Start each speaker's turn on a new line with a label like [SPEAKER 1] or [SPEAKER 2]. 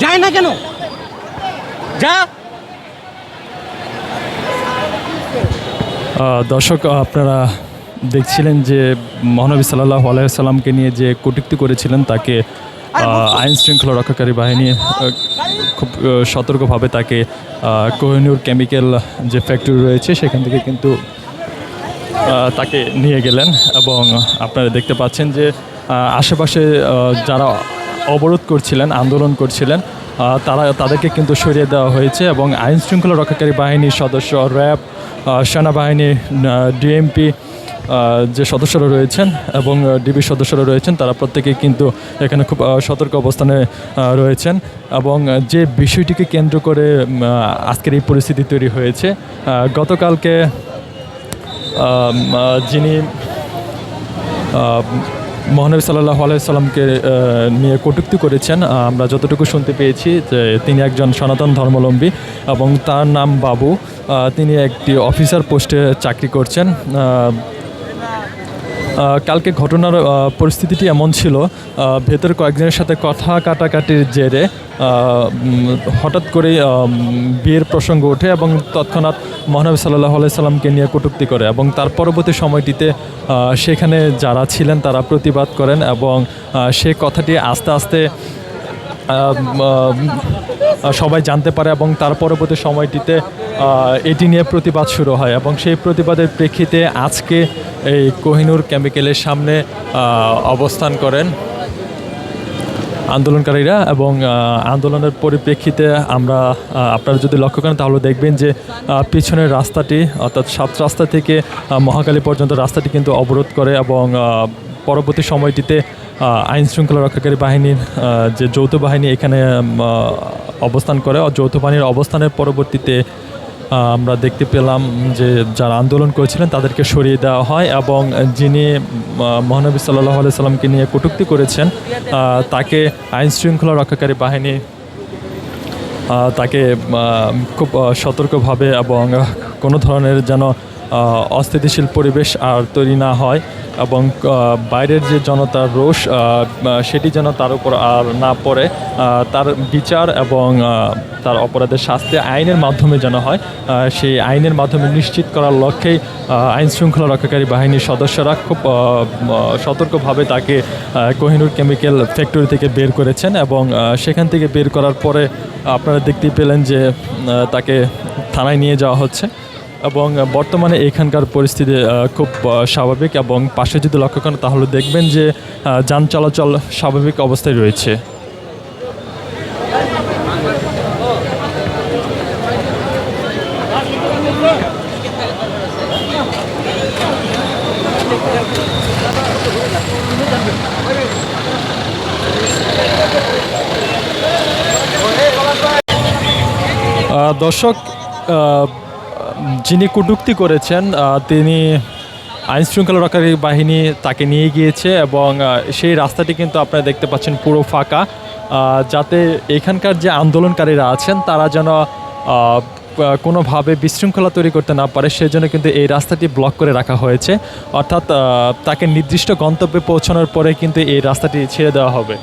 [SPEAKER 1] যায় না কেন? যা।
[SPEAKER 2] দর্শক আপনারা দেখছিলেন যে মহানবী সাল্লাহ আলাইসাল্লামকে নিয়ে যে কটূক্তি করেছিলেন তাকে আইন শৃঙ্খলা রক্ষাকারী বাহিনী খুব সতর্কভাবে তাকে কোহিনুর কেমিক্যাল যে ফ্যাক্টরি রয়েছে সেখান থেকে কিন্তু তাকে নিয়ে গেলেন। এবং আপনারা দেখতে পাচ্ছেন যে আশেপাশে যারা অবরোধ করছিলেন আন্দোলন করছিলেন তারা তাদেরকে কিন্তু সরিয়ে দেওয়া হয়েছে এবং আইন শৃঙ্খলা রক্ষাকারী বাহিনীর সদস্য, র্যাব সেনাবাহিনী ডিএমপি যে সদস্যরা রয়েছেন এবং ডিবি সদস্যরা রয়েছেন, তারা প্রত্যেকে কিন্তু এখানে খুব সতর্ক অবস্থানে রয়েছেন এবং যে বিষয়টিকে কেন্দ্র করে আজকের এই পরিস্থিতি তৈরি হয়েছে গতকালকে যিনি মহানবী সাল্লাহ আলাইসাল্লামকে নিয়ে কটুক্তি করেছেন। আমরা যতটুকু শুনতে পেয়েছি যে তিনি একজন সনাতন ধর্মলম্বী এবং তার নাম বাবু। তিনি একটি অফিসার পোস্টে চাকরি করছেন। কালকে ঘটনার পরিস্থিতিটি এমন ছিল ভেতর কয়েকজনের সাথে কথা কাটাকাটির জেরে হঠাৎ করে বিয়ের প্রসঙ্গ ওঠে এবং তৎক্ষণাৎ মহানবী সাল্লাহ আলাইসাল্লামকে নিয়ে কটুক্তি করে এবং তার পরবর্তী সময়টিতে সেখানে যারা ছিলেন তারা প্রতিবাদ করেন এবং সে কথাটি আস্তে আস্তে সবাই জানতে পারে এবং তার পরবর্তী সময়টিতে এটি নিয়ে প্রতিবাদ শুরু হয় এবং সেই প্রতিবাদের প্রেক্ষিতে আজকে এই কোহিনুর কেমিক্যালের সামনে অবস্থান করেন আন্দোলনকারীরা এবং আন্দোলনের পরিপ্রেক্ষিতে আমরা আপনারা যদি লক্ষ্য করেন তাহলে দেখবেন যে পিছনের রাস্তাটি, অর্থাৎ সাত রাস্তা থেকে মহাকালী পর্যন্ত রাস্তাটি কিন্তু অবরোধ করে এবং পরবর্তী সময়টিতে আইন শৃঙ্খলা রক্ষাকারী বাহিনীর যে যৌথ বাহিনী এখানে অবস্থান করে যৌথ বাহিনীর অবস্থানের পরবর্তীতে আমরা দেখতে পেলাম যে যারা আন্দোলন করেছিলেন তাদেরকে সরিয়ে দেওয়া হয় এবং যিনি মহানবী সাল্লাহ সাল্লামকে নিয়ে কটূক্তি করেছেন তাকে আইন শৃঙ্খলা রক্ষাকারী বাহিনী তাকে খুব সতর্কভাবে এবং কোনো ধরনের যেন অস্থিতিশীল পরিবেশ আর তৈরি না হয় এবং বাইরের যে জনতার রোষ সেটি যেন তার উপর আর না পড়ে তার বিচার এবং তার অপরাধের শাস্তি আইনের মাধ্যমে যেন হয় সেই আইনের মাধ্যমে নিশ্চিত করার লক্ষ্যেই আইন শৃঙ্খলা রক্ষাকারী বাহিনীর সদস্যরা খুব সতর্কভাবে তাকে কোহিনুর কেমিক্যাল ফ্যাক্টরি থেকে বের করেছেন এবং সেখান থেকে বের করার পরে আপনারা দেখতেই পেলেন যে তাকে থানায় নিয়ে যাওয়া হচ্ছে। এবং বর্তমানে এখানকার পরিস্থিতি খুব স্বাভাবিক এবং পাশে যদি লক্ষ্য করেন তাহলে দেখবেন যে যান চলাচল স্বাভাবিক অবস্থায় রয়েছে। দর্শক যিনি কটূক্তি করেছেন তিনি আইন শৃঙ্খলা রক্ষাকারী বাহিনী তাকে নিয়ে গিয়েছে এবং সেই রাস্তাটি কিন্তু আপনারা দেখতে পাচ্ছেন পুরো ফাঁকা। যাতে এখানকার যে আন্দোলনকারীরা আছেন, তারা যেন কোনোভাবে বিশৃঙ্খলা তৈরি করতে না পারে, সেজন্য কিন্তু এই রাস্তাটি ব্লক করে রাখা হয়েছে। অর্থাৎ তাকে নির্দিষ্ট গন্তব্যে পৌঁছানোর পরে কিন্তু এই রাস্তাটি ছেড়ে দেওয়া হবে।